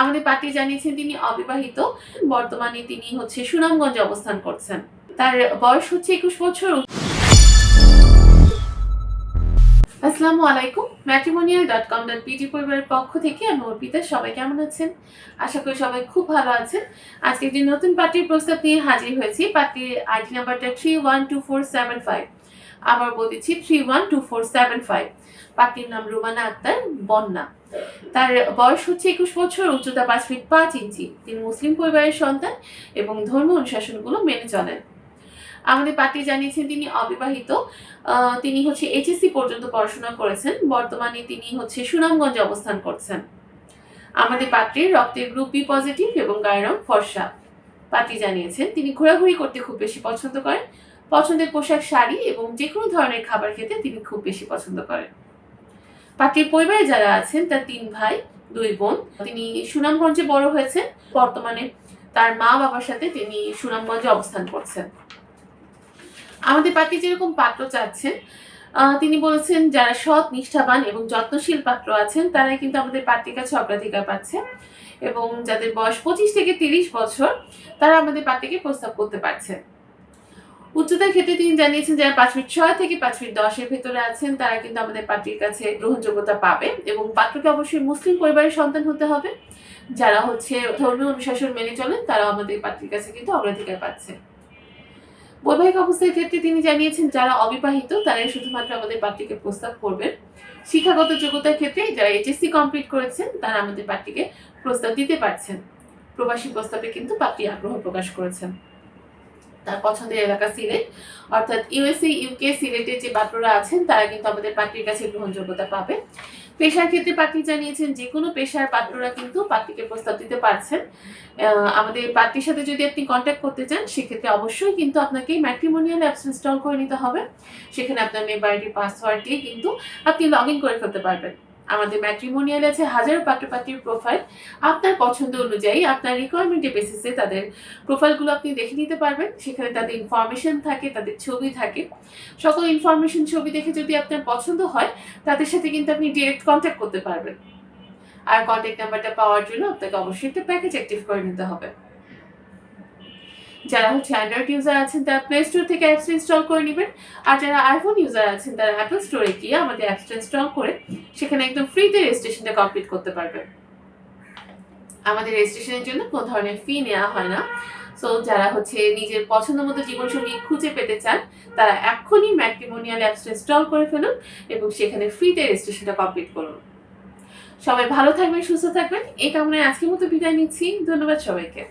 আমাদের পার্টি জানিয়েছেন তিনি অবিবাহিত। বর্তমানে তিনি হচ্ছে সুনামগঞ্জে অবস্থান করছেন। তার বয়স হচ্ছে একুশ বছর। আসসালামু আলাইকুম। ম্যাট্রিমোনিয়াল ডট কম ডট বিটি পরিবারের পক্ষ থেকে আমি অর্পিতা। সবাই কেমন আছেন? আশা করি সবাই খুব ভালো আছেন। আজকে একটি নতুন পার্টির প্রস্তাব নিয়ে হাজির হয়েছি। পার্টির আইডি নাম্বারটা three one two four seven five আবার বলতেছি three one two four seven five পার্টির নাম রুমানা আক্তার, বন্যা। তার বয়স হচ্ছে একুশ বছর, উচ্চতা পাঁচ ফিট পাঁচ ইঞ্চি। তিনি মুসলিম পরিবারের সন্তান এবং ধর্ম অনুশাসনগুলো মেনে চলেন। আমাদের পার্টি জানিয়েছেন তিনি অবিবাহিত। তিনি হচ্ছে এইচএসসি পর্যন্ত পড়াশোনা করেছেন। বর্তমানে তিনি হচ্ছে সুনামগঞ্জে অবস্থান করছেন। আমাদের পাত্রীর রক্তের গ্রুপ বি পজিটিভ এবং গায়ের রং ফর্সা। পাত্রী জানিয়েছেন, তিনি ঘোরাঘুরি করতে খুব বেশি পছন্দ করেন। পছন্দের পোশাক, শাড়ি এবং যে কোনো ধরনের খাবার খেতে তিনি খুব বেশি পছন্দ করেন। পাত্রীর পরিবারে যারা আছেন, তার তিন ভাই, দুই বোন, তিনি সুনামগঞ্জে বড় হয়েছেন। বর্তমানে তার মা বাবার সাথে তিনি সুনামগঞ্জে অবস্থান করছেন। আমাদের পাত্রী যেরকম পাত্র চাচ্ছেন তিনি বলেছেন, যারা সৎ, নিষ্ঠাবান এবং যত্নশীল পাত্র আছেন, তারাই কিন্তু আমাদের পাত্রীর কাছে অগ্রাধিকার পাচ্ছে এবং যাদের বয়স পঁচিশ থেকে তিরিশ বছর, তারা আমাদের পাত্রীকে প্রস্তাব করতে পারছে। উচ্চতার ক্ষেত্রে তিনি জানিয়েছেন যারা পাঁচ ফিট ছয় থেকে পাঁচ ফিট দশের ভেতরে আছেন, তারা কিন্তু আমাদের পাত্রীর কাছে গ্রহণযোগ্যতা পাবে এবং পাত্রকে অবশ্যই মুসলিম পরিবারের সন্তান হতে হবে। যারা হচ্ছে ধর্মীয় অনুশাসন মেনে চলেন তারা আমাদের পাত্রীর কাছে কিন্তু অগ্রাধিকার পাচ্ছে। বৈবাহিক অবস্থার ক্ষেত্রে তিনি জানিয়েছেন যারা অবিবাহিত, তারাই শুধুমাত্র আমাদের পাত্রীকে প্রস্তাব করবেন। শিক্ষাগত যোগ্যতার ক্ষেত্রে যারা এইচএসসি কমপ্লিট করেছেন, তারা আমাদের পাত্রীকে প্রস্তাব দিতে পারছেন। প্রবাসী প্রস্তাবে কিন্তু পাত্রী আগ্রহ প্রকাশ করেছেন। তার পছন্দের এলাকা সিলেট। অর্থাৎ ইউএসএ ইউকে সিলেটের যে পাত্ররা আছেন, তারা কিন্তু আমাদের পাত্রীর কাছে গ্রহণযোগ্যতা পাবে পেশার ক্ষেত্রে পাত্রী জানিয়েছেন যে কোনো পেশার পাত্ররা কিন্তু পাত্রীকে প্রস্তাব দিতে পারছেন। আমাদের পাত্রীর সাথে যদি আপনি কন্ট্যাক্ট করতে চান, সেক্ষেত্রে অবশ্যই কিন্তু আপনাকে ম্যাট্রিমোনিয়াল অ্যাপস ইনস্টল করে নিতে হবে। সেখানে আপনার আইডির পাসওয়ার্ড দিয়ে কিন্তু আপনি লগ ইন করে ফেলতে পারবেন। আমাদের ম্যাট্রিমোনিয়াল আছে, হাজারো পাত্রপাত্রীর প্রোফাইল আপনার পছন্দ অনুযায়ী আপনার রিকোয়ারমেন্টের বেসিসে তাদের প্রোফাইলগুলো আপনি দেখে নিতে পারবেন। সেখানে তাদের ইনফরমেশন থাকে, তাদের ছবি থাকে। সকল ইনফরমেশন ছবি দেখে যদি আপনার পছন্দ হয়, তাদের সাথে কিন্তু আপনি ডিরেক্ট কন্ট্যাক্ট করতে পারবেন। আর কন্ট্যাক্ট নাম্বারটা পাওয়ার জন্য আপনাকে অবশ্যই একটা প্যাকেজ অ্যাক্টিভ করে নিতে হবে। যারা হচ্ছে অ্যান্ড্রয়েড ইউজার আছেন, তারা প্লে স্টোর থেকে অ্যাপস ইনস্টল করে নেবেন। আর যারা আইফোন ইউজার আছেন, তারা অ্যাপল স্টোরে গিয়ে আমাদের অ্যাপসটা ইনস্টল করে সেখানে একদম ফ্রিতে রেজিস্ট্রেশনটা কমপ্লিট করতে পারবেন আমাদের রেজিস্ট্রেশনের জন্য কোনো ধরনের ফি নেওয়া হয় না। সো যারা হচ্ছে নিজের পছন্দ মতো জীবনসঙ্গী খুঁজে পেতে চান, তারা এখনই ম্যাট্রিমোনিয়াল অ্যাপসটা ইনস্টল করে ফেলুন এবং সেখানে ফ্রিতে রেজিস্ট্রেশনটা কমপ্লিট করুন। সবাই ভালো থাকবেন, সুস্থ থাকবেন। এই কামনায় আজকের মতো বিদায় নিচ্ছি। ধন্যবাদ সবাইকে।